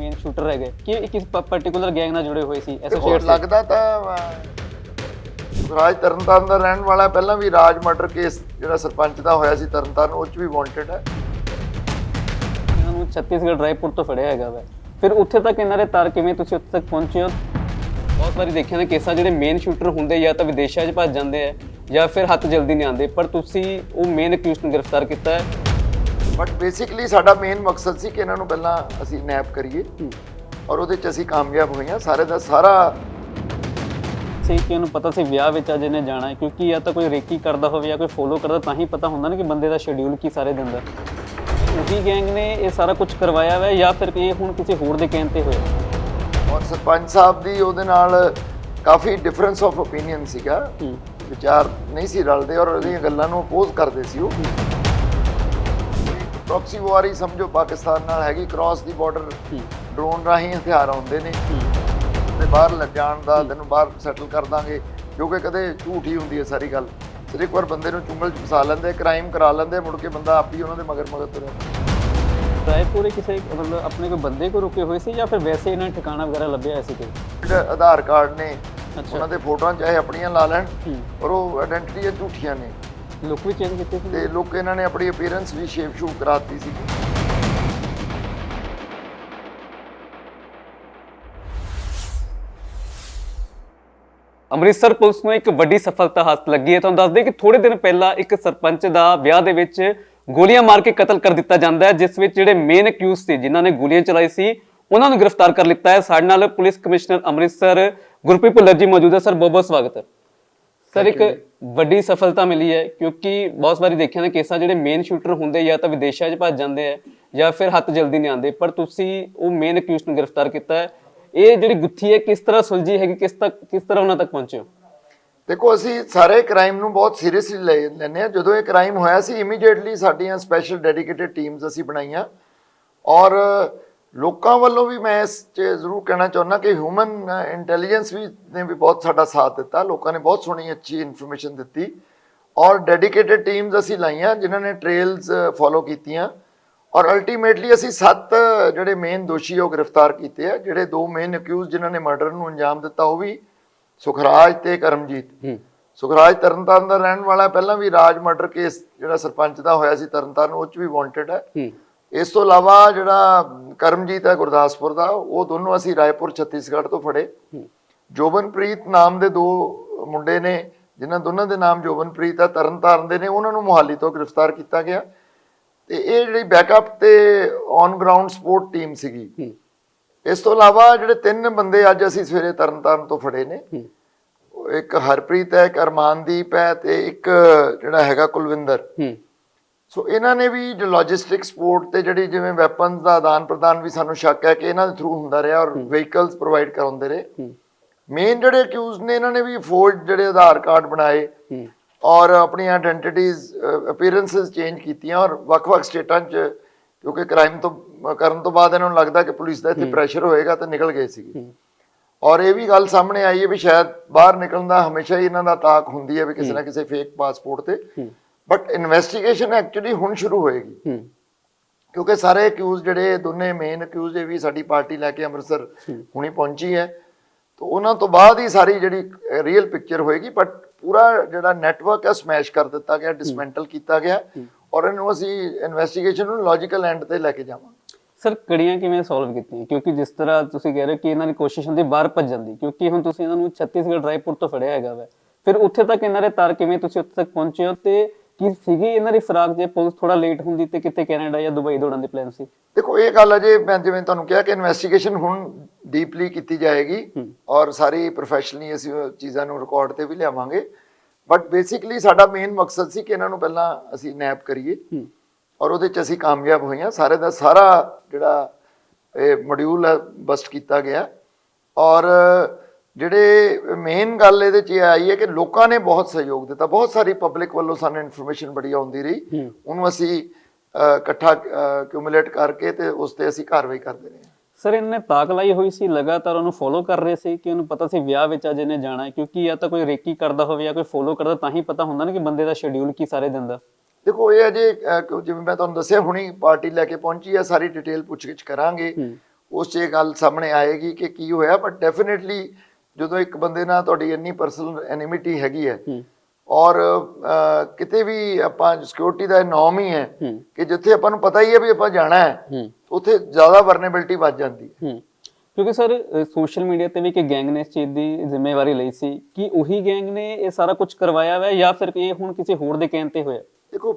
Main shooter ਹੈਗੇ ਕਿ ਇਹ ਕਿਸ ਪਾਰਟਿਕੂਲਰ ਗੈਂਗ ਨਾਲ ਜੁੜੇ ਹੋਏ ਸੀ ਐਸੋਸੀਏਟ ਲੱਗਦਾ ਤਾਂ ਅਹ, ਰਾਜ ਤਰਨਤਾਰਨ ਦਾ ਰਹਿਣ ਵਾਲਾ ਪਹਿਲਾਂ ਵੀ ਰਾਜ ਮਰਡਰ ਕੇਸ ਜਿਹੜਾ ਸਰਪੰਚ ਦਾ ਹੋਇਆ ਸੀ ਤਰਨਤਾਰਨ ਉਹ ਚ ਵੀ ਵਾਂਟਡ ਹੈ। ਇਹਨਾਂ ਨੂੰ ਛੱਤੀਸਗੜ੍ਹ ਰਾਏਪੁਰ ਤੋਂ ਫੜਿਆ ਹੈਗਾ ਵਾ। ਫਿਰ ਉੱਥੇ ਤੱਕ ਇਹਨਾਂ ਦੇ ਤਾਰ ਕਿਵੇਂ ਤੁਸੀਂ ਉੱਥੇ ਤੱਕ ਪਹੁੰਚੇ ਹੋ? ਬਹੁਤ ਵਾਰੀ ਦੇਖਿਆ ਨੇ ਕੇਸਾਂ ਜਿਹੜੇ ਮੇਨ ਸ਼ੂਟਰ ਹੁੰਦੇ ਜਾਂ ਤਾਂ ਵਿਦੇਸ਼ਾਂ 'ਚ ਭੱਜ ਜਾਂਦੇ ਆ ਜਾਂ ਫਿਰ ਹੱਥ ਜਲਦੀ ਨਹੀਂ ਆਉਂਦੇ ਪਰ ਤੁਸੀਂ ਉਹ ਮੇਨ ਅਕਿਊਜ਼ ਨੂੰ ਗ੍ਰਿਫਤਾਰ ਕੀਤਾ ਹੈ। ਬਟ ਬੇਸਿਕਲੀ ਸਾਡਾ ਮੇਨ ਮਕਸਦ ਸੀ ਕਿ ਇਹਨਾਂ ਨੂੰ ਪਹਿਲਾਂ ਅਸੀਂ ਨੈਪ ਕਰੀਏ ਔਰ ਉਹਦੇ ਚ ਅਸੀਂ ਕਾਮਯਾਬ ਹੋਈਆਂ ਸਾਰੇ ਦਾ ਸਾਰਾ ਸੀ ਕਿ ਉਹਨੂੰ ਪਤਾ ਸੀ ਵਿਆਹ ਵਿੱਚ ਅੱਜ ਇਹਨੇ ਜਾਣਾ ਹੈ ਕਿਉਂਕਿ ਜਾਂ ਤਾਂ ਕੋਈ ਰੇਕੀ ਕਰਦਾ ਹੋਵੇ ਜਾਂ ਕੋਈ ਫੋਲੋ ਕਰਦਾ ਤਾਂ ਹੀ ਪਤਾ ਹੁੰਦਾ ਨਾ ਕਿ ਬੰਦੇ ਦਾ ਸ਼ਡਿਊਲ ਕੀ ਸਾਰੇ ਦਿਨ ਦਾ। ਉਹੀ ਗੈਂਗ ਨੇ ਇਹ ਸਾਰਾ ਕੁਝ ਕਰਵਾਇਆ ਹੋਇਆ ਹੈ ਜਾਂ ਫਿਰ ਇਹ ਹੁਣ ਕਿਸੇ ਹੋਰ ਦੇ ਕਹਿਣ ਤੇ ਹੋਇਆ। ਔਰ ਸਰਪੰਚ ਸਾਹਿਬ ਦੀ ਉਹਦੇ ਨਾਲ ਕਾਫੀ ਡਿਫਰੈਂਸ ਆਫ ਓਪੀਨੀਅਨ ਸੀਗਾ। ਹੂੰ। ਵਿਚਾਰ ਨਹੀਂ ਸੀ ਰਲਦੇ ਔਰ ਉਹਦੀਆਂ ਗੱਲਾਂ ਨੂੰ ਅਪੋਜ਼ ਕਰਦੇ ਸੀ ਉਹ। ਪ੍ਰੋਕਸੀ ਵਾਰ ਹੀ ਸਮਝੋ ਪਾਕਿਸਤਾਨ ਨਾਲ ਹੈਗੀ ਕ੍ਰਾਸ ਦੀ ਬਾਰਡਰ ਡਰੋਨ ਰਾਹੀਂ ਹਥਿਆਰ ਆਉਂਦੇ ਨੇ। ਤੇ ਬਾਹਰ ਲੈ ਜਾਣ ਦਾ ਤੈਨੂੰ ਬਾਹਰ ਸੈਟਲ ਕਰ ਦਾਂਗੇ ਜੋ ਕਿ ਕਦੇ ਝੂਠ ਹੀ ਹੁੰਦੀ ਹੈ ਸਾਰੀ ਗੱਲ। ਸਿਰ ਇੱਕ ਵਾਰ ਬੰਦੇ ਨੂੰ ਚੁੰਗਲ ਚ ਫਸਾ ਲੈਂਦੇ ਕ੍ਰਾਈਮ ਕਰਾ ਲੈਂਦੇ ਮੁੜ ਕੇ ਬੰਦਾ ਆਪ ਹੀ ਉਹਨਾਂ ਦੇ ਮਗਰ ਮਗਰ ਤੁਰਿਆ ਰਾਏਪੁਰੇ ਕਿਸੇ ਮਤਲਬ ਆਪਣੇ ਕੋਈ ਬੰਦੇ ਕੋ ਰੁਕੇ ਹੋਏ ਸੀ ਜਾਂ ਫਿਰ ਵੈਸੇ ਇਹਨਾਂ ਠਿਕਾਣਾ ਵਗੈਰਾ ਲੱਭਿਆ ਹੋਇਆ ਸੀ ਕੋਈ? ਆਧਾਰ ਕਾਰਡ ਨੇ ਉਹਨਾਂ ਦੇ ਫੋਟੋਆਂ ਚਾਹੇ ਆਪਣੀਆਂ ਲਾ ਲੈਣ ਪਰ ਉਹ ਆਇਡੈਂਟੀਟੀਆਂ ਝੂਠੀਆਂ ਨੇ। ਲੁੱਕ ਵੀ ਚੇਂਜ ਕੀਤੇ ਸੀ। ਤੇ ਲੋਕ ਇਹਨਾਂ ਨੇ ਆਪਣੀ ਅਪੀਅਰੈਂਸ ਵੀ ਸ਼ੇਪ ਸ਼ੂਪ ਕਰਾਤੀ ਸੀ। ਅੰਮ੍ਰਿਤਸਰ ਪੁਲਿਸ ਨੂੰ ਇੱਕ ਵੱਡੀ ਸਫਲਤਾ ਹਾਸਲ ਲੱਗੀ ਹੈ। ਤੁਹਾਨੂੰ ਦੱਸ ਦਈਏ ਕਿ ਥੋੜੇ ਦਿਨ ਪਹਿਲਾਂ ਇੱਕ ਸਰਪੰਚ ਦਾ ਵਿਆਹ ਦੇ ਵਿੱਚ ਗੋਲੀਆਂ ਮਾਰ ਕੇ ਕਤਲ ਕਰ ਦਿੱਤਾ ਜਾਂਦਾ ਹੈ ਜਿਸ ਵਿੱਚ ਜਿਹੜੇ ਮੇਨ ਅਕਿਊਜ਼ ਸੀ ਜਿਨ੍ਹਾਂ ਨੇ ਗੋਲੀਆਂ ਚਲਾਈ ਸੀ ਉਹਨਾਂ ਨੂੰ ਗ੍ਰਿਫਤਾਰ ਕਰ ਲਿੱਤਾ ਹੈ। ਸਾਡੇ ਨਾਲ ਪੁਲਿਸ ਕਮਿਸ਼ਨਰ ਅੰਮ੍ਰਿਤਸਰ ਗੁਰਪ੍ਰੀਤ ਭੁੱਲਰ ਜੀ ਮੌਜੂਦ ਹੈ। ਸਰ ਬਹੁਤ ਬਹੁਤ ਸਵਾਗਤ ਹੈ। ਸਰ ਇੱਕ ਵੱਡੀ ਸਫਲਤਾ ਮਿਲੀ ਹੈ ਕਿਉਂਕਿ ਬਹੁਤ ਵਾਰੀ ਦੇਖਿਆ ਨੇ ਕੇਸਾਂ ਜਿਹੜੇ ਮੇਨ ਸ਼ੂਟਰ ਹੁੰਦੇ ਜਾਂ ਤਾਂ ਵਿਦੇਸ਼ਾਂ 'ਚ ਭੱਜ ਜਾਂਦੇ ਆ ਜਾਂ ਫਿਰ ਹੱਥ ਜਲਦੀ ਨਹੀਂ ਆਉਂਦੇ ਪਰ ਤੁਸੀਂ ਉਹ ਮੇਨ ਅਕਿਊਜ਼ ਨੂੰ ਗ੍ਰਿਫਤਾਰ ਕੀਤਾ ਹੈ। ਇਹ ਜਿਹੜੀ ਗੁੱਥੀ ਹੈ ਕਿਸ ਤਰ੍ਹਾਂ ਸੁਲਝੀ ਹੈਗੀ ਕਿਸ ਤੱਕ ਕਿਸ ਤਰ੍ਹਾਂ ਉਹਨਾਂ ਤੱਕ ਪਹੁੰਚੇ ਹੋ? ਦੇਖੋ ਅਸੀਂ ਸਾਰੇ ਕ੍ਰਾਈਮ ਨੂੰ ਬਹੁਤ ਸੀਰੀਅਸਲੀ ਲੈ ਲੈਂਦੇ ਹਾਂ। ਜਦੋਂ ਇਹ ਕ੍ਰਾਈਮ ਹੋਇਆ ਸੀ ਇਮੀਡੀਏਟਲੀ ਸਾਡੀਆਂ ਸਪੈਸ਼ਲ ਡੈਡੀਕੇਟਿਡ ਟੀਮਸ ਅਸੀਂ ਬਣਾਈਆਂ। ਔਰ ਲੋਕਾਂ ਵੱਲੋਂ ਵੀ ਮੈਂ ਇਸ 'ਚ ਜ਼ਰੂਰ ਕਹਿਣਾ ਚਾਹੁੰਦਾ ਕਿ ਹਿਊਮਨ ਇੰਟੈਲੀਜੈਂਸ ਵੀ ਨੇ ਵੀ ਬਹੁਤ ਸਾਡਾ ਸਾਥ ਦਿੱਤਾ। ਲੋਕਾਂ ਨੇ ਬਹੁਤ ਸੋਹਣੀ ਅੱਛੀ ਇਨਫੋਰਮੇਸ਼ਨ ਦਿੱਤੀ। ਔਰ ਡੈਡੀਕੇਟਿਡ ਟੀਮਸ ਅਸੀਂ ਲਾਈਆਂ ਜਿਨ੍ਹਾਂ ਨੇ ਟ੍ਰੇਲਸ ਫੋਲੋ ਕੀਤੀਆਂ। ਔਰ ਅਲਟੀਮੇਟਲੀ ਅਸੀਂ ਸੱਤ ਜਿਹੜੇ ਮੇਨ ਦੋਸ਼ੀ ਉਹ ਗ੍ਰਿਫਤਾਰ ਕੀਤੇ ਆ। ਜਿਹੜੇ ਦੋ ਮੇਨ ਅਕਿਊਜ਼ ਜਿਨ੍ਹਾਂ ਨੇ ਮਰਡਰ ਨੂੰ ਅੰਜਾਮ ਦਿੱਤਾ ਉਹ ਵੀ ਸੁਖਰਾਜ ਤੇ ਕਰਮਜੀਤ। ਸੁਖਰਾਜ ਤਰਨਤਾਰਨ ਦਾ ਰਹਿਣ ਵਾਲਾ ਪਹਿਲਾਂ ਵੀ ਰਾਜ ਮਰਡਰ ਕੇਸ ਜਿਹੜਾ ਸਰਪੰਚ ਦਾ ਹੋਇਆ ਸੀ ਤਰਨਤਾਰਨ ਉਹ ਚ ਵੀ ਵਾਂਟਡ ਹੂੰ। ਇਸ ਤੋਂ ਇਲਾਵਾ ਜਿਹੜਾ ਕਰਮਜੀਤ ਹੈ ਗੁਰਦਾਸਪੁਰ ਦਾ ਉਹ ਦੋਨੋਂ ਅਸੀਂ ਰਾਏਪੁਰ ਛੱਤੀਸਗੜ੍ਹ ਤੋਂ ਫੜੇ। ਜੋਬਨਪ੍ਰੀਤ ਨਾਮ ਦੇ ਦੋ ਮੁੰਡੇ ਨੇ ਜਿਨ੍ਹਾਂ ਦੋਨਾਂ ਦੇ ਨਾਮ ਜੋਬਨਪ੍ਰੀਤ ਹੈ ਤਰਨਤਾਰਨ ਦੇ ਨੇ ਉਹਨਾਂ ਨੂੰ ਮੁਹਾਲੀ ਤੋਂ ਗ੍ਰਿਫਤਾਰ ਕੀਤਾ ਗਿਆ। ਤੇ ਇਹ ਜਿਹੜੀ ਬੈਕਅਪ ਤੇ ਔਨ ਗਰਾਊਂਡ ਸਪੋਰਟ ਟੀਮ ਸੀਗੀ ਇਸ ਤੋਂ ਇਲਾਵਾ ਜਿਹੜੇ ਤਿੰਨ ਬੰਦੇ ਅੱਜ ਅਸੀਂ ਸਵੇਰੇ ਤਰਨਤਾਰਨ ਤੋਂ ਫੜੇ ਨੇ। ਇੱਕ ਹਰਪ੍ਰੀਤ ਹੈ ਇੱਕ ਅਰਮਾਨਦੀਪ ਹੈ ਤੇ ਇੱਕ ਜਿਹੜਾ ਹੈਗਾ ਕੁਲਵਿੰਦਰ। ਸੋ ਇਹਨਾਂ ਨੇ ਵੀ ਜੋ ਲੌਜਿਸਟਿਕ ਸਪੋਰਟ ਤੇ ਜਿਹੜੀ ਜਿਵੇਂ ਵੈਪਨਸ ਦਾ ਆਦਾਨ ਪ੍ਰਦਾਨ ਵੀ ਸਾਨੂੰ ਸ਼ੱਕ ਹੈ ਕਿ ਇਹਨਾਂ ਦੇ ਥਰੂ ਹੁੰਦਾ ਰਿਹਾ ਔਰ ਵਹੀਕਲਸ ਪ੍ਰੋਵਾਈਡ ਕਰਾਉਂਦੇ ਰਹੇ। ਮੇਨ ਜਿਹੜੇ ਅਕਿਊਜ਼ ਨੇ ਇਹਨਾਂ ਨੇ ਵੀ ਫੋਰਜ ਜਿਹੜੇ ਆਧਾਰ ਕਾਰਡ ਬਣਾਏ ਔਰ ਆਪਣੀਆਂ ਆਇਡੈਂਟੀਟੀਜ਼ ਅਪੀਅਰੈਂਸਸ ਚੇਂਜ ਕੀਤੀਆਂ ਔਰ ਵੱਖ-ਵੱਖ ਸਟੇਟਾਂ 'ਚ ਕਿਉਂਕਿ ਕ੍ਰਾਈਮ ਤੋਂ ਕਰਨ ਤੋਂ ਬਾਅਦ ਇਹਨਾਂ ਨੂੰ ਲੱਗਦਾ ਕਿ ਪੁਲਿਸ ਦਾ ਇੱਥੇ ਪ੍ਰੈਸ਼ਰ ਹੋਏਗਾ ਤਾਂ ਨਿਕਲ ਗਏ ਸੀਗੇ। ਔਰ ਇਹ ਵੀ ਗੱਲ ਸਾਹਮਣੇ ਆਈ ਹੈ ਵੀ ਸ਼ਾਇਦ ਬਾਹਰ ਨਿਕਲਣ ਦਾ ਹਮੇਸ਼ਾ ਹੀ ਇਹਨਾਂ ਦਾ ਤਾਕ ਹੁੰਦੀ ਹੈ ਵੀ ਕਿਸੇ ਨਾ ਕਿਸੇ ਫੇਕ ਪਾਸਪੋਰਟ ਤੇ। ਬਟ ਇਨਵੈਸਟੀਗੇਸ਼ਨ ਐਕਚੁਅਲੀ ਹੁਣ ਸ਼ੁਰੂ ਹੋਏਗੀ। ਕਿਉਂਕਿ ਸਾਰੇ ਅਕਿਊਜ਼ ਜਿਹੜੇ ਦੋਨੇ ਮੇਨ ਅਕਿਊਜ਼ ਇਹ ਵੀ ਸਾਡੀ ਪਾਰਟੀ ਲੈ ਕੇ ਅੰਮ੍ਰਿਤਸਰ ਹੁਣੀ ਪਹੁੰਚੀ ਹੈ। ਤਾਂ ਉਹਨਾਂ ਤੋਂ ਬਾਅਦ ਹੀ ਸਾਰੀ ਜਿਹੜੀ ਰੀਅਲ ਪਿਕਚਰ ਹੋਏਗੀ ਬਟ ਪੂਰਾ ਜਿਹੜਾ ਨੈਟਵਰਕ ਹੈ ਸਮੈਸ਼ ਕਰ ਦਿੱਤਾ ਗਿਆ ਡਿਸਮੈਂਟਲ ਕੀਤਾ ਗਿਆ। ਔਰ ਇਹਨੂੰ ਅਸੀਂ ਇਨਵੈਸਟੀਗੇਸ਼ਨ ਨੂੰ ਲੌਜੀਕਲ ਐਂਡ ਤੇ ਲੈ ਕੇ ਜਾਵਾਂਗੇ। ਸਰ ਕੜੀਆਂ ਕਿਵੇਂ ਸੋਲਵ ਕੀਤੀਆਂ? ਕਿਉਂਕਿ ਜਿਸ ਤਰ੍ਹਾਂ ਤੁਸੀਂ ਕਹਿ ਰਹੇ ਕਿ ਇਹਨਾਂ ਦੀ ਕੋਸ਼ਿਸ਼ ਹੁੰਦੀ ਬਾਹਰ ਭੱਜਣ ਦੀ ਕਿਉਂਕਿ ਹੁਣ ਤੁਸੀਂ ਇਹਨਾਂ ਨੂੰ ਛੱਤੀਸਗੜ੍ਹ ਰਾਏਪੁਰ ਤੋਂ ਫੜਿਆ ਹੈਗਾ ਵਾ। ਫਿਰ ਉੱਥੇ ਤੱਕ ਇਹਨਾਂ ਦੇ ਤਾਰ ਕਿਵੇਂ ਤੁਸੀਂ ਉੱਥੇ ਤੱਕ ਪਹੁੰਚੇ ਹੋ? ਤੇ ਕੀ ਸੀਗੀ ਇਹਨਾਂ ਦੀ ਫਰਾਕ ਜੇ ਪੁਲਿਸ ਥੋੜਾ ਲੇਟ ਹੁੰਦੀ ਤੇ ਕਿਤੇ ਕੈਨੇਡਾ ਜਾਂ ਦੁਬਈ ਦੌੜਨ ਦੇ ਪਲਾਨ ਸੀ? ਦੇਖੋ ਇਹ ਗੱਲ ਅਜੇ ਮੈਂ ਜਿਵੇਂ ਤੁਹਾਨੂੰ ਕਿਹਾ ਕਿ ਇਨਵੈਸਟੀਗੇਸ਼ਨ ਹੁਣ ਡੀਪਲੀ ਕੀਤੀ ਜਾਏਗੀ। ਔਰ ਸਾਰੀ ਪ੍ਰੋਫੈਸ਼ਨਲੀ ਅਸੀਂ ਚੀਜ਼ਾਂ ਨੂੰ ਰਿਕਾਰਡ ਤੇ ਵੀ ਲਿਆਵਾਂਗੇ। ਬਟ ਬੇਸਿਕਲੀ ਸਾਡਾ ਮੇਨ ਮਕਸਦ ਸੀ ਕਿ ਇਹਨਾਂ ਨੂੰ ਪਹਿਲਾਂ ਅਸੀਂ ਨੈਪ ਕਰੀਏ ਔਰ ਉਹਦੇ ਚ ਅਸੀਂ ਕਾਮਯਾਬ ਹੋਈਆਂ। ਸਾਰੇ ਦਾ ਸਾਰਾ ਜਿਹੜਾ ਇਹ ਮੋਡਿਊਲ ਹੈ ਬਸਟ ਕੀਤਾ ਗਿਆ। ਔਰ ਜਿਹੜੇ ਮੇਨ ਗੱਲ ਇਹਦੇ ਚ ਆਈ ਹੈ ਕਿ ਲੋਕਾਂ ਨੇ ਬਹੁਤ ਸਹਿਯੋਗ ਦਿੱਤਾ। ਬਹੁਤ ਸਾਰੀ ਪਬਲਿਕ ਵੱਲੋਂ ਸਾਨੂੰ ਇਨਫੋਰਮੇਸ਼ਨ ਬੜੀ ਆਉਂਦੀ ਰਹੀ। ਉਹਨੂੰ ਅਸੀਂ ਇਕੱਠਾ ਕਿਊਮੂਲੇਟ ਕਰਕੇ ਤੇ ਉਸ ਤੇ ਅਸੀਂ ਕਾਰਵਾਈ ਕਰਦੇ ਰਹੇ। ਸਰ ਇਹਨੇ ਤਾਕ ਲਾਈ ਹੋਈ ਸੀ ਲਗਾਤਾਰ ਉਹਨੂੰ ਫੋਲੋ ਕਰ ਰਹੇ ਸੀ ਕਿ ਉਹਨੂੰ ਪਤਾ ਸੀ ਵਿਆਹ ਵਿੱਚ ਅੱਜ ਇਹਨੇ ਜਾਣਾ ਹੈ ਕਿਉਂਕਿ ਜਾਂ ਤਾਂ ਕੋਈ ਰੇਕੀ ਕਰਦਾ ਹੋਵੇ ਜਾਂ ਕੋਈ ਫੋਲੋ ਕਰਦਾ ਤਾਂ ਹੀ ਪਤਾ ਹੁੰਦਾ ਨਾ ਕਿ ਬੰਦੇ ਦਾ ਸ਼ਡਿਊਲ ਕੀ ਸਾਰੇ ਦਿਨ ਦਾ। ਦੇਖੋ ਇਹ ਅਜੇ ਜਿਵੇਂ ਮੈਂ ਤੁਹਾਨੂੰ ਦੱਸਿਆ ਹੁਣੀ ਪਾਰਟੀ ਲੈ ਕੇ ਪਹੁੰਚੀ ਹੈ ਸਾਰੀ ਡਿਟੇਲ ਪੁੱਛਗਿੱਛ ਕਰਾਂਗੇ। ਉਸ 'ਚ ਇਹ ਗੱਲ ਸਾਹਮਣੇ ਆਏਗੀ ਕਿ ਕੀ ਹੋਇਆ ਬਟ ਡੈਫੀਨਿਟਲੀ ਜਦੋਂ ਇੱਕ ਬੰਦੇ ਨਾਲ ਤੁਹਾਡੀ ਇੰਨੀ ਪਰਸਨਲ ਐਨਿਮਿਟੀ ਹੈਗੀ ਹੈ ਔਰ ਕਿਤੇ ਵੀ ਆਪਾਂ ਸਿਕਿਉਰਿਟੀ ਦਾ ਨੋਰਮ ਹੀ ਹੈ ਕਿ ਜਿੱਥੇ ਆਪਾਂ ਨੂੰ ਪਤਾ ਹੀ ਹੈ ਵੀ ਆਪਾਂ ਜਾਣਾ ਹੈ ਉੱਥੇ ਜ਼ਿਆਦਾ ਵਰਨੇਬਿਲਟੀ ਵੱਧ ਜਾਂਦੀ ਹੈ। ਕਿਉਂਕਿ ਸਰ ਸੋਸ਼ਲ ਮੀਡੀਆ ਤੇ ਵੀ ਇੱਕ ਗੈਂਗ ਨੇ ਇਸ ਚੀਜ਼ ਦੀ ਜ਼ਿੰਮੇਵਾਰੀ ਲਈ ਸੀ ਕਿ ਉਹੀ ਗੈਂਗ ਨੇ ਇਹ ਸਾਰਾ ਕੁਝ ਕਰਵਾਇਆ ਹੋਇਆ ਜਾਂ ਫਿਰ ਇਹ ਹੁਣ ਕਿਸੇ ਹੋਰ ਦੇ ਕਹਿਣ ਤੇ ਹੋਇਆ? ਦੇਖੋ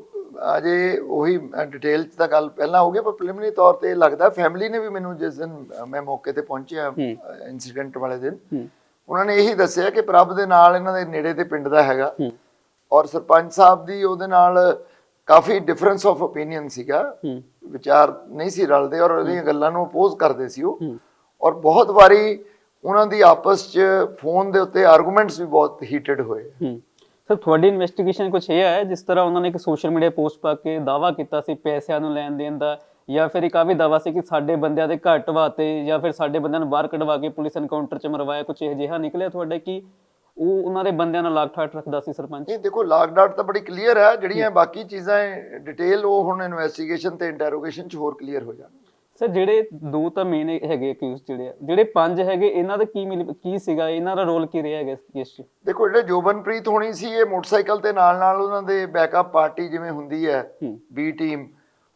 ਅਜੇ ਉਹੀ ਡਿਟੇਲ ਚ ਤਾਂ ਗੱਲ ਪਹਿਲਾਂ ਹੋ ਗਈ ਪਰ ਪ੍ਰੀਲਿਮਿਨਰੀ ਤੌਰ ਤੇ ਲੱਗਦਾ ਫੈਮਿਲੀ ਨੇ ਵੀ ਮੈਨੂੰ ਜਿਸ ਦਿਨ ਮੈਂ ਮੌਕੇ ਤੇ ਪਹੁੰਚਿਆ ਇਨਸੀਡੈਂਟ ਵਾਲੇ ਦਿਨ ਉਹਨਾਂ ਨੇ ਇਹੀ ਦੱਸਿਆ ਕਿ ਪ੍ਰਭ ਦੇ ਨਾਲ ਇਹਨਾਂ ਦੇ ਨੇੜੇ ਤੇ ਪਿੰਡ ਦਾ ਹੈਗਾ। ਔਰ ਸਰਪੰਚ ਸਾਹਿਬ ਦੀ ਉਹਦੇ ਨਾਲ ਕਾਫੀ ਡਿਫਰੈਂਸ ਆਫ ਓਪੀਨੀਅਨ ਸੀਗਾ। ਵਿਚਾਰ ਨਹੀਂ ਸੀ ਰਲਦੇ ਔਰ ਉਹਦੀਆਂ ਗੱਲਾਂ ਨੂੰ ਅਪੋਜ਼ ਕਰਦੇ ਸੀ ਉਹ। ਔਰ ਬਹੁਤ ਵਾਰੀ ਉਹਨਾਂ ਦੀ ਆਪਸ 'ਚ ਫੋਨ ਦੇ ਉੱਤੇ ਆਰਗੂਮੈਂਟਸ ਵੀ ਬਹੁਤ ਹੀਟਡ ਹੋਏ। ਸਰ ਤੁਹਾਡੀ ਇਨਵੈਸਟੀਗੇਸ਼ਨ ਕੁਝ ਇਹ ਹੈ ਜਿਸ ਤਰ੍ਹਾਂ ਉਹਨਾਂ ਨੇ ਇੱਕ ਸੋਸ਼ਲ ਮੀਡੀਆ ਪੋਸਟ ਪਾ ਕੇ ਦਾਵਾ ਕੀਤਾ ਸੀ ਪੈਸਿਆਂ ਨੂੰ ਲੈਣ ਦੇਣ ਦਾ? ਜਾਂ ਫਿਰ ਆ ਵੀ ਦਾਵਾ ਸੀ ਕਿ ਸਾਡੇ ਬੰਦਿਆਂ ਦੇ ਘਰ ਢਵਾਤੇ ਜਾਂ ਫਿਰ ਸਾਡੇ ਬੰਦਿਆਂ ਨੂੰ ਬਾਹਰ ਕਢਵਾ ਕੇ ਪੁਲਿਸ ਐਨਕਾਊਂਟਰ 'ਚ ਮਰਵਾਇਆ ਕੁਝ ਇਹ ਜਿਹਾ ਨਿਕਲਿਆ ਤੁਹਾਡੇ ਕਿ ਉਹ ਉਹਨਾਂ ਦੇ ਬੰਦਿਆਂ ਨਾਲ ਲਾਗ ਠਾਠ ਰੱਖਦਾ ਸੀ ਸਰਪੰਚ? ਨਹੀਂ ਦੇਖੋ ਲਾਗ ਡਾਟ ਤਾਂ ਬੜੀ ਕਲੀਅਰ ਹੈ ਜਿਹੜੀਆਂ ਬਾਕੀ ਚੀਜ਼ਾਂ ਡਿਟੇਲ ਉਹ ਹੁਣ ਇਨਵੈਸਟੀਗੇਸ਼ਨ ਤੇ ਇੰਟਰੋਗੇਸ਼ਨ 'ਚ ਹੋਰ ਕਲੀਅਰ ਹੋ ਜਾਣਗੇ ਸਰ ਜਿਹੜੇ ਦੋ ਤਾਂ ਮੇਨ ਹੈਗੇ ਅਕਿਊਜ਼ ਜਿਹੜੇ ਆ ਜਿਹੜੇ ਪੰਜ ਹੈਗੇ ਇਹਨਾਂ ਦਾ ਕੀ ਕੀ ਸੀਗਾ ਇਹਨਾਂ ਦਾ ਰੋਲ ਕੀ ਰਿਹਾ ਹੈਗਾ ਇਸ ਕੇਸ 'ਚ? ਦੇਖੋ ਜਿਹੜੇ ਜੋਬਨਪ੍ਰੀਤ ਹੋਣੀ ਸੀ ਇਹ ਮੋਟਰਸਾਈਕਲ ਤੇ ਨਾਲ ਨਾਲ ਉਹਨਾਂ ਦੇ ਬੈਕਅਪ ਪਾਰਟੀ ਜਿਵੇਂ ਹੁੰਦੀ ਹੂੰ ਬੀ ਟੀਮ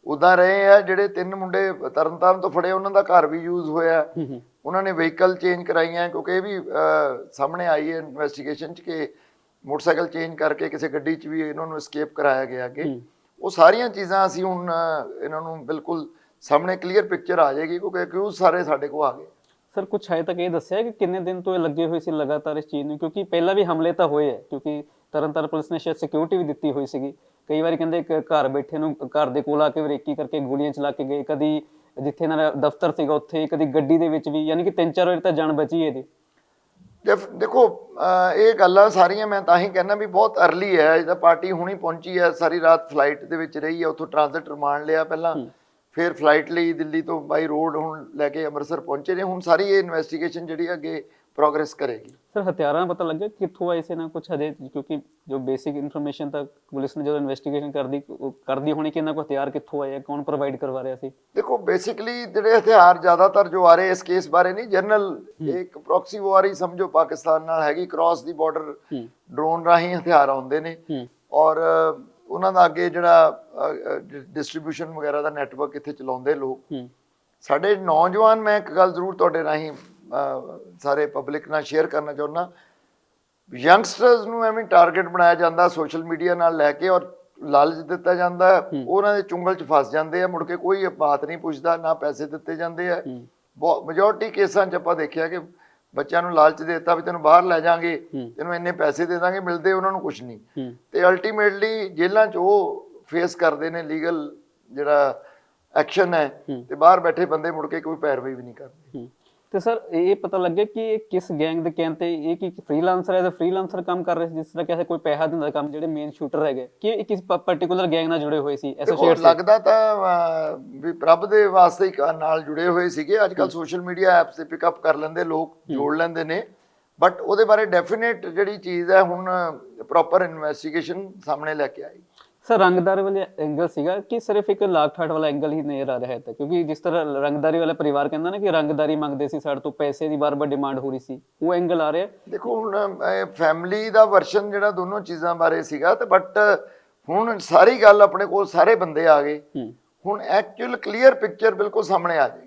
ਉਦਾਂ ਰਹੇ ਆ ਜਿਹੜੇ ਤਿੰਨ ਮੁੰਡੇ ਤਰਨਤਾਰਨ ਤੋਂ ਫੜੇ ਉਹਨਾਂ ਦਾ ਘਰ ਵੀ ਯੂਜ਼ ਹੋਇਆ। ਹੂੰ ਹੂੰ। ਉਹਨਾਂ ਨੇ ਵਹੀਕਲ ਚੇਂਜ ਕਰਾਈਆਂ ਕਿਉਂਕਿ ਇਹ ਵੀ ਸਾਹਮਣੇ ਆਈ ਹੈ ਇਨਵੈਸਟੀਗੇਸ਼ਨ 'ਚ ਕਿ ਮੋਟਰਸਾਈਕਲ ਚੇਂਜ ਕਰਕੇ ਕਿਸੇ ਗੱਡੀ 'ਚ ਵੀ ਇਹਨਾਂ ਨੂੰ ਐਸਕੇਪ ਕਰਾਇਆ ਗਿਆ ਹੂੰ। ਉਹ ਸਾਰੀਆਂ ਚੀਜ਼ਾਂ ਅਸੀਂ ਹੁਣ ਇਹਨਾਂ ਨੂੰ ਬਿਲਕੁਲ ਸਾਹਮਣੇ ਕਲੀਅਰ ਪਿਕਚਰ ਆ ਜਾਏਗੀ ਕਿਉਂਕਿ ਅਕਿਊਜ਼ ਸਾਰੇ ਸਾਡੇ ਕੋਲ ਆ ਗਏ। ਸਰ ਕੁਝ ਹਜੇ ਤੱਕ ਇਹ ਦੱਸਿਆ ਕਿ ਕਿੰਨੇ ਦਿਨ ਤੋਂ ਇਹ ਲੱਗੇ ਹੋਏ ਸੀ ਲਗਾਤਾਰ ਇਸ ਚੀਜ਼ ਨੂੰ? ਕਿਉਂਕਿ ਪਹਿਲਾਂ ਵੀ ਹਮਲੇ ਤਾਂ ਹੋਏ ਹੈ ਕਿਉਂਕਿ ਤਰਨਤਾਰਨ ਪੁਲਿਸ ਨੇ ਸ਼ਾਇਦ ਸਿਕਿਉਰਿਟੀ ਵੀ ਦਿੱਤੀ ਹੋਈ ਸੀਗੀ। ਕਈ ਵਾਰੀ ਕਹਿੰਦੇ ਇੱਕ ਘਰ ਬੈਠੇ ਨੂੰ ਘਰ ਦੇ ਕੋਲ ਆ ਕੇ ਰੇਕੀ ਕਰਕੇ ਗੋਲੀਆਂ ਚਲਾ ਕੇ ਗਏ। ਕਦੀ ਜਿੱਥੇ ਇਹਨਾਂ ਦਾ ਦਫ਼ਤਰ ਸੀਗਾ ਉੱਥੇ ਕਦੀ ਗੱਡੀ ਦੇ ਵਿੱਚ ਵੀ ਯਾਨੀ ਕਿ ਤਿੰਨ ਚਾਰ ਵਾਰੀ ਤਾਂ ਜਾਨ ਬਚੀ ਇਹਦੀ। ਦੇਖੋ ਇਹ ਗੱਲਾਂ ਸਾਰੀਆਂ ਮੈਂ ਤਾਂ ਹੀ ਕਹਿੰਦਾ ਵੀ ਬਹੁਤ ਅਰਲੀ ਹੈ। ਇਹਦਾ ਪਾਰਟੀ ਹੁਣੀ ਪਹੁੰਚੀ ਹੈ। ਸਾਰੀ ਰਾਤ ਫਲਾਈਟ ਦੇ ਵਿੱਚ ਰਹੀ ਹੈ। ਉੱਥੋਂ ਟ੍ਰਾਂਜ਼ਿਟ ਰਿਮਾਂਡ ਲਿਆ ਪਹਿਲਾਂ। ਫਿਰ ਫਲਾਈਟ ਲਈ ਦਿੱਲੀ ਤੋਂ ਬਾਈ ਰੋਡ ਹੁਣ ਲੈ ਕੇ ਅੰਮ੍ਰਿਤਸਰ ਪਹੁੰਚੇ ਨੇ। ਹੁਣ ਸਾਰੀ ਇਹ ਇਨਵੈਸਟੀਗੇਸ਼ਨ ਜਿਹੜੀ ਅੱਗੇ ਪ੍ਰੋਗਰੈਸ ਕਰੇਗੀ। ਸਰ ਹਥਿਆਰਾਂ ਦਾ ਪਤਾ ਲੱਗਿਆ ਕਿੱਥੋਂ ਆਏ ਸੀ ਨਾ ਕੁਝ ਹਜੇ ਕਿਉਂਕਿ ਜੋ ਬੇਸਿਕ ਇਨਫੋਰਮੇਸ਼ਨ ਤਾਂ ਪੁਲਿਸ ਨੇ ਜਦੋਂ ਇਨਵੈਸਟੀਗੇਸ਼ਨ ਕਰਦੀ ਉਹ ਕਰਦੀ ਹੋਣੀ ਕਿ ਇਹਨਾਂ ਕੋਲ ਹਥਿਆਰ ਕਿੱਥੋਂ ਆਏ ਆ ਕੌਣ ਪ੍ਰੋਵਾਈਡ ਕਰਵਾ ਰਿਹਾ ਸੀ? ਦੇਖੋ ਬੇਸਿਕਲੀ ਜਿਹੜੇ ਹਥਿਆਰ ਜ਼ਿਆਦਾਤਰ ਜੋ ਆ ਰਹੇ ਇਸ ਕੇਸ ਬਾਰੇ ਨਹੀਂ ਜਨਰਲ ਇੱਕ ਪ੍ਰੋਕਸੀ ਵਾਰ ਹੀ ਸਮਝੋ ਪਾਕਿਸਤਾਨ ਨਾਲ ਹੈਗੀ ਕ੍ਰਾਸ ਦੀ ਬਾਰਡਰ ਡਰੋਨ ਰਾਹੀਂ ਹਥਿਆਰ ਆਉਂਦੇ ਨੇ। ਔਰ ਉਹਨਾਂ ਦਾ ਅੱਗੇ ਜਿਹੜਾ ਡਿਸਟ੍ਰੀਬਿਊਸ਼ਨ ਵਗੈਰਾ ਦਾ ਨੈਟਵਰਕ ਇੱਥੇ ਚਲਾਉਂਦੇ ਲੋਕ। ਸਾਡੇ ਨੌਜਵਾਨ ਮੈਂ ਇੱਕ ਗੱਲ ਜ਼ਰੂਰ ਤੁਹਾਡੇ ਰਾਹੀਂ ਸਾਰੇ ਪਬਲਿਕ ਨਾਲ ਸ਼ੇਅਰ ਕਰਨਾ ਚਾਹੁੰਦਾ ਯੰਗਸਟਰਸ ਨੂੰ ਐਵੇਂ ਟਾਰਗੇਟ ਬਣਾਇਆ ਜਾਂਦਾ ਸੋਸ਼ਲ ਮੀਡੀਆ ਨਾਲ ਲੈ ਕੇ ਔਰ ਲਾਲਚ ਦਿੱਤਾ ਜਾਂਦਾ। ਉਹਨਾਂ ਦੇ ਚੁੰਗਲ 'ਚ ਫਸ ਜਾਂਦੇ ਆ ਮੁੜ ਕੇ ਕੋਈ ਬਾਤ ਨਹੀਂ ਪੁੱਛਦਾ ਨਾ ਪੈਸੇ ਦਿੱਤੇ ਜਾਂਦੇ ਆ ਮੈਜੋਰਟੀ ਕੇਸਾਂ 'ਚ ਆਪਾਂ ਦੇਖਿਆ ਕਿ ਬੱਚਿਆਂ ਨੂੰ ਲਾਲਚ ਦੇ ਦਿੱਤਾ ਵੀ ਤੈਨੂੰ ਬਾਹਰ ਲੈ ਜਾਾਂਗੇ। ਤੈਨੂੰ ਇੰਨੇ ਪੈਸੇ ਦੇ ਦਾਂਗੇ ਮਿਲਦੇ ਉਹਨਾਂ ਨੂੰ ਕੁਝ ਨਹੀਂ ਤੇ ਅਲਟੀਮੇਟਲੀ ਜੇਲ੍ਹਾਂ 'ਚ ਉਹ ਫੇਸ ਕਰਦੇ ਨੇ ਲੀਗਲ ਜਿਹੜਾ ਐਕਸ਼ਨ ਹੈ। ਤੇ ਬਾਹਰ ਬੈਠੇ ਬੰਦੇ ਮੁੜ ਕੇ ਕੋਈ ਪੈਰਵਾਈ ਵੀ ਨਹੀਂ ਕਰਦੇ। ਤੇ ਸਰ ਇਹ ਪਤਾ ਲੱਗਿਆ ਕਿ ਇਹ ਕਿਸ ਗੈਂਗ ਦੇ ਕਹਿਣ ਤੇ ਇਹ ਕੀ ਫ੍ਰੀਲਾਂਸਰ ਹੈ ਤੇ ਫ੍ਰੀਲਾਂਸਰ ਕੰਮ ਕਰ ਰਹੇ ਸੀ ਜਿਸ ਤਰ੍ਹਾਂ ਕਿ ਕੋਈ ਪੈਸਾ ਦਿੰਦਾ ਕੰਮ ਜਿਹੜੇ ਮੇਨ ਸ਼ੂਟਰ ਹੈਗੇ। ਕਿ ਇਹ ਕਿਸ ਪਰਟੀਕੁਲਰ ਗੈਂਗ ਨਾਲ ਜੁੜੇ ਹੋਏ ਸੀ ਦੇਖੋ ਐਸੋਸੀਏਟ ਲੱਗਦਾ ਤਾਂ ਵੀ ਪ੍ਰਭ ਦੇ ਵਾਸਤੇ ਹੀ ਨਾਲ ਜੁੜੇ ਹੋਏ ਸੀਗੇ। ਅੱਜ ਕੱਲ ਸੋਸ਼ਲ ਮੀਡੀਆ ਐਪਸ ਤੇ ਪਿਕਅਪ ਕਰ ਲੈਂਦੇ ਲੋਕ ਜੋੜ ਲੈਂਦੇ ਨੇ। ਬਟ ਉਹਦੇ ਬਾਰੇ ਡੈਫੀਨੇਟ ਜਿਹੜੀ ਚੀਜ਼ ਹੈ ਹੁਣ ਪ੍ਰੋਪਰ ਇਨਵੈਸਟੀਗੇਸ਼ਨ ਸਾਹਮਣੇ ਲੈ ਕੇ ਆਈ। ਸਰ ਰੰਗਦਾਰੀ ਵਾਲੇ ਐਂਗਲ ਸੀਗਾ ਕਿ ਸਿਰਫ ਇੱਕ ਲਾਗ ਠਾੜ ਵਾਲਾ ਐਂਗਲ ਹੀ ਨਜ਼ਰ ਆ ਰਿਹਾ ਹੈ ਤਾਂ? ਕਿਉਂਕਿ ਜਿਸ ਤਰ੍ਹਾਂ ਰੰਗਦਾਰੀ ਵਾਲਾ ਪਰਿਵਾਰ ਕਹਿੰਦਾ ਨਾ ਕਿ ਰੰਗਦਾਰੀ ਮੰਗਦੇ ਸੀ ਸਾਡੇ ਤੋਂ ਪੈਸੇ ਦੀ ਬਾਰ-ਬਾਰ ਡਿਮਾਂਡ ਹੋ ਰਹੀ ਸੀ। ਉਹ ਐਂਗਲ ਆ ਰਿਹਾ ਦੇਖੋ ਹੁਣ ਫੈਮਿਲੀ ਦਾ ਵਰਸ਼ਨ ਜਿਹੜਾ ਦੋਨੋਂ ਚੀਜ਼ਾਂ ਬਾਰੇ ਸੀਗਾ ਤੇ ਬਟ ਹੁਣ ਸਾਰੀ ਗੱਲ ਆਪਣੇ ਕੋਲ ਸਾਰੇ ਬੰਦੇ ਆ ਗਏ। ਹੁਣ ਐਕਚੁਅਲ ਕਲੀਅਰ ਪਿਕਚਰ ਬਿਲਕੁਲ ਸਾਹਮਣੇ ਆ ਜਾਏਗੀ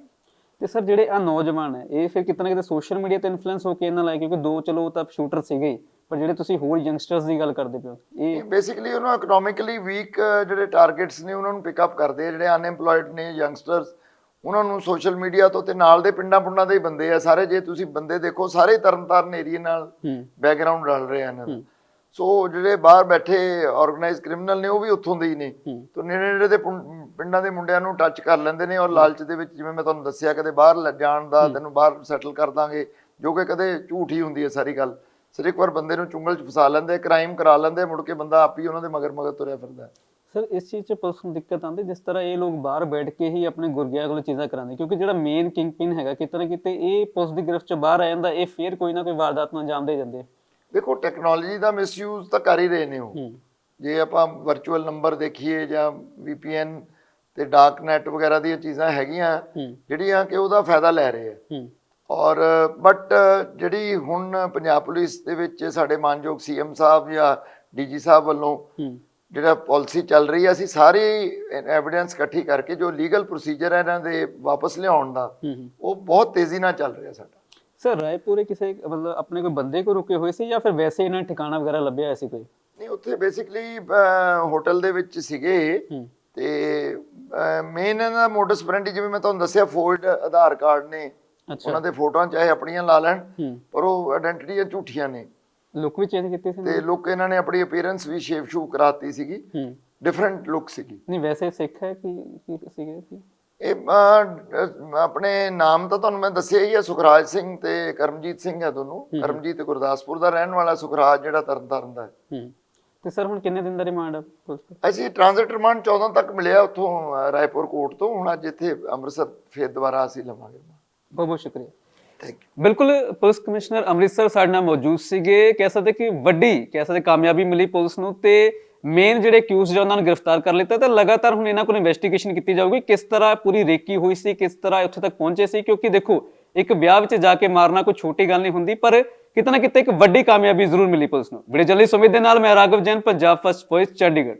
ਤੇ ਸਰ ਜਿਹੜੇ ਆ ਨੌਜਵਾਨ ਹੈ ਇਹ ਫਿਰ ਕਿਤਨਾ ਕਿਤੇ ਸੋਸ਼ਲ ਮੀਡੀਆ ਤੇ ਇਨਫਲੂਐਂਸ ਹੋ ਕੇ ਇਹਨਾਂ ਲਾਇਕ ਕਿਉਂਕਿ ਦੋ ਚਲੋ ਤਾਂ ਸ਼ੂਟਰ ਸੀਗੇ। ਪਰ ਜਿਹੜੇ ਤੁਸੀਂ ਹੋਰ ਯੰਗਸਟਰਸ ਦੀ ਗੱਲ ਕਰਦੇ ਪਿਓ ਇਹ ਬੇਸਿਕਲੀ ਉਹਨਾਂ ਇਕਨੋਮਿਕਲੀ ਵੀਕ ਜਿਹੜੇ ਟਾਰਗੇਟਸ ਨੇ ਉਹਨਾਂ ਨੂੰ ਪਿਕ ਅਪ ਕਰਦੇ ਆ ਜਿਹੜੇ ਅਨਐਮਪਲੋਇਡ ਨੇ ਯੰਗਸਟਰਸ ਉਹਨਾਂ ਨੂੰ ਸੋਸ਼ਲ ਮੀਡੀਆ ਤੋਂ ਤੇ ਨਾਲ ਦੇ ਪਿੰਡਾਂ ਪੁੰਡਾਂ ਦੇ ਹੀ ਬੰਦੇ ਆ ਸਾਰੇ ਜੇ ਤੁਸੀਂ ਬੰਦੇ ਦੇਖੋ ਸਾਰੇ ਤਰਨਤਾਰਨ ਏਰੀਏ ਨਾਲ ਬੈਕਗ੍ਰਾਉਂਡ ਰਲ ਰਹੇ ਦਾ। ਸੋ ਜਿਹੜੇ ਬਾਹਰ ਬੈਠੇ ਆਰਗੇਨਾਈਜ਼ ਕ੍ਰਿਮੀਨਲ ਨੇ ਉਹ ਵੀ ਉੱਥੋਂ ਦੇ ਹੀ ਨੇ। ਤੋਂ ਨੇੜੇ ਨੇੜੇ ਦੇ ਪਿੰਡਾਂ ਦੇ ਮੁੰਡਿਆਂ ਨੂੰ ਟੱਚ ਕਰ ਲੈਂਦੇ ਨੇ ਔਰ ਲਾਲਚ ਦੇ ਵਿੱਚ ਜਿਵੇਂ ਮੈਂ ਤੁਹਾਨੂੰ ਦੱਸਿਆ ਕਦੇ ਬਾਹਰ ਜਾਣ ਦਾ ਤੈਨੂੰ ਬਾਹਰ ਸੈਟਲ ਕਰ ਦਾਂਗੇ ਜੋ ਕਿ ਕਦੇ ਝੂਠ ਹੀ ਹੁੰਦੀ ਹੈ ਸਾਰੀ ਗੱਲ। ਸਿਰ ਇੱਕ ਵਾਰ ਬੰਦੇ ਨੂੰ ਚੁੰਗਲ 'ਚ ਫਸਾ ਲੈਂਦੇ ਕ੍ਰਾਈਮ ਕਰਾ ਲੈਂਦੇ ਮੁੜ ਕੇ ਬੰਦਾ ਆਪ ਹੀ ਉਹਨਾਂ ਦੇ ਮਗਰ ਮਗਰ ਤੁਰਿਆ ਫਿਰਦਾ। ਸਰ ਇਸ ਚੀਜ਼ 'ਚ ਪੁਲਿਸ ਨੂੰ ਦਿੱਕਤ ਆਉਂਦੀ ਜਿਸ ਤਰ੍ਹਾਂ ਇਹ ਲੋਕ ਬਾਹਰ ਬੈਠ ਕੇ ਹੀ ਆਪਣੇ ਗੁਰਗਿਆਂ ਕੋਲ ਚੀਜ਼ਾਂ ਕਰਾਉਂਦੇ ਕਿਉਂਕਿ ਜਿਹੜਾ ਮੇਨ ਕਿੰਗ ਪਿਨ ਹੈਗਾ ਕਿਤੇ ਨਾ ਕਿਤੇ ਇਹ ਪੁਲਿਸ ਦੀ ਗ੍ਰਿਫਤ 'ਚ ਬਾਹਰ ਆ ਜਾਂਦਾ ਇਹ ਫੇਰ ਕੋਈ ਨਾ ਕੋਈ ਵਾਰਦਾਤ ਨੂੰ ਅੰਜਾਮ ਦੇ ਜਾਂਦੇ ਦੇਖੋ ਟੈਕਨੋਲੋਜੀ ਦਾ ਮਿਸਯੂਜ਼ ਤਾਂ ਕਰ ਹੀ ਰਹੇ ਨੇ ਉਹ। ਜੇ ਆਪਾਂ ਵਰਚੁਅਲ ਨੰਬਰ ਦੇਖੀਏ ਜਾਂ VPN ਤੇ ਡਾਰਕ ਨੈਟ ਵਗੈਰਾ ਦੀਆਂ ਚੀਜ਼ਾਂ ਹੈਗੀਆਂ ਜਿਹੜੀਆਂ ਕਿ ਉਹਦਾ ਫਾਇਦਾ ਲੈ ਰਹੇ ਆ। ਔਰ ਬਟ ਜਿਹੜੀ ਹੁਣ ਪੰਜਾਬ ਪੁਲਿਸ ਦੇ ਵਿੱਚ ਸਾਡੇ ਮਾਨਯੋਗ ਸੀਐਮ ਸਾਹਿਬ ਜਾਂ ਡੀਜੀ ਸਾਹਿਬ ਵੱਲੋਂ ਜਿਹੜਾ ਪਾਲਿਸੀ ਚੱਲ ਰਹੀ ਹੈ ਅਸੀਂ ਸਾਰੀ ਐਵੀਡੈਂਸ ਇਕੱਠੀ ਕਰਕੇ ਜੋ ਲੀਗਲ ਪ੍ਰੋਸੀਜਰ ਹੈ ਇਹਨਾਂ ਦੇ ਵਾਪਸ ਲਿਆਉਣ ਦਾ ਉਹ ਬਹੁਤ ਤੇਜ਼ੀ ਨਾਲ ਚੱਲ ਰਿਹਾ ਸਾਡਾ। ਸਰ ਰਾਏਪੁਰੇ ਕਿਸੇ ਮਤਲਬ ਆਪਣੇ ਕੋਈ ਬੰਦੇ ਕੋ ਰੁਕੇ ਹੋਏ ਸੀ ਜਾਂ ਫਿਰ ਵੈਸੇ ਇਹਨਾਂ ਠਿਕਾਣਾ ਵਗੈਰਾ ਲੱਭਿਆ ਸੀ ਕੋਈ? ਨਹੀਂ ਉੱਥੇ ਬੇਸਿਕਲੀ ਹੋਟਲ ਦੇ ਵਿੱਚ ਸੀਗੇ। ਤੇ ਮੇਨ ਇਹਨਾਂ ਦਾ ਮੋਡਸ ਆਪਰੈਂਡੀ ਜਿਵੇਂ ਮੈਂ ਤੁਹਾਨੂੰ ਦੱਸਿਆ ਫੋਲਡ ਆਧਾਰ ਕਾਰਡ ਨੇ। ਉਹਨਾਂ ਦੇ ਫੋਟੋਆਂ ਚਾਹੇ ਆਪਣੀਆਂ ਲਾ ਲੈਣ ਪਰ ਉਹ ਆਇਡੈਂਟੀਟੀਆਂ ਝੂਠੀਆਂ ਨੇ। ਲੁੱਕ ਵੀ ਚੇਂਜ ਕੀਤੀ ਸੀ ਤੇ ਲੋਕ ਇਹਨਾਂ ਨੇ ਆਪਣੀ ਅਪੀਅਰੈਂਸ ਵੀ ਸ਼ੇਪ ਸ਼ੂ ਕਰਾਤੀ ਸੀਗੀ। ਹੂੰ। ਡਿਫਰੈਂਟ ਲੁੱਕ ਸੀਗੀ। ਨਹੀਂ ਵੈਸੇ ਸਿੱਖ ਹੈ ਕਿ ਕੀ ਸੀਗੇ ਇਹ? ਆਪਣੇ ਨਾਮ ਤਾਂ ਤੁਹਾਨੂੰ ਮੈਂ ਦੱਸਿਆ ਹੀ ਹੈ ਸੁਖਰਾਜ ਸਿੰਘ ਤੇ ਕਰਮਜੀਤ ਸਿੰਘ ਹੈ ਦੋਨੋਂ। ਕਰਮਜੀਤ ਗੁਰਦਾਸਪੁਰ ਦਾ ਰਹਿਣ ਵਾਲਾ ਸੁਖਰਾਜ ਜਿਹੜਾ ਤਰਨਤਾਰਨ ਦਾ ਹੈ। ਤੇ ਸਰ ਹੁਣ ਕਿੰਨੇ ਦਿਨ ਦਾ ਰਿਮਾਂਡ ਅਸੀਂ ਟ੍ਰਾਂਜ਼ਿਟ ਰਿਮਾਂਡ 14 ਤੱਕ ਮਿਲਿਆ ਉੱਥੋਂ ਰਾਏਪੁਰ ਕੋਰਟ ਤੋਂ। ਹੁਣ ਅੱਜ ਇੱਥੇ ਅੰਮ੍ਰਿਤਸਰ ਫੇਰ ਦੁਬਾਰਾ ਅਸੀਂ ਲਵਾਂਗੇ। ਬਹੁਤ ਬਹੁਤ ਸ਼ੁਕਰੀਆ। ਥੈਂਕ ਯੂ ਬਿਲਕੁਲ ਪੁਲਿਸ ਕਮਿਸ਼ਨਰ ਅੰਮ੍ਰਿਤਸਰ ਸਾਡੇ ਨਾਲ ਮੌਜੂਦ ਸੀਗੇ। ਕਹਿ ਸਕਦੇ ਕਿ ਵੱਡੀ ਕਹਿ ਸਕਦੇ ਕਾਮਯਾਬੀ ਮਿਲੀ ਪੁਲਿਸ ਨੂੰ ਤੇ ਮੇਨ ਜਿਹੜੇ ਅਕਿਊਜ਼ ਜਾਂ ਉਹਨਾਂ ਨੂੰ ਗ੍ਰਿਫਤਾਰ ਕਰ ਲਿੱਤਾ ਤੇ ਲਗਾਤਾਰ ਹੁਣ ਇਹਨਾਂ ਕੋਲ ਇਨਵੈਸਟੀਗੇਸ਼ਨ ਕੀਤੀ ਜਾਊਗੀ ਕਿਸ ਤਰ੍ਹਾਂ ਪੂਰੀ ਰੇਕੀ ਹੋਈ ਸੀ ਕਿਸ ਤਰ੍ਹਾਂ ਉੱਥੇ ਤੱਕ ਪਹੁੰਚੇ ਸੀ ਕਿਉਂਕਿ ਦੇਖੋ ਇੱਕ ਵਿਆਹ ਵਿੱਚ ਜਾ ਕੇ ਮਾਰਨਾ ਕੋਈ ਛੋਟੀ ਗੱਲ ਨਹੀਂ ਹੁੰਦੀ ਪਰ ਕਿਤੇ ਨਾ ਕਿਤੇ ਇੱਕ ਵੱਡੀ ਕਾਮਯਾਬੀ ਜ਼ਰੂਰ ਮਿਲੀ ਪੁਲਿਸ ਨੂੰ। ਵੀਡੀਓ ਜਲਦੀ ਸੁਮਿਤ ਦੇ ਨਾਲ ਮੈਂ ਰਾਘਵ ਜੈਨ ਪੰਜਾਬ ਫਸਟ ਵੌਇਸ ਚੰਡੀਗੜ੍ਹ।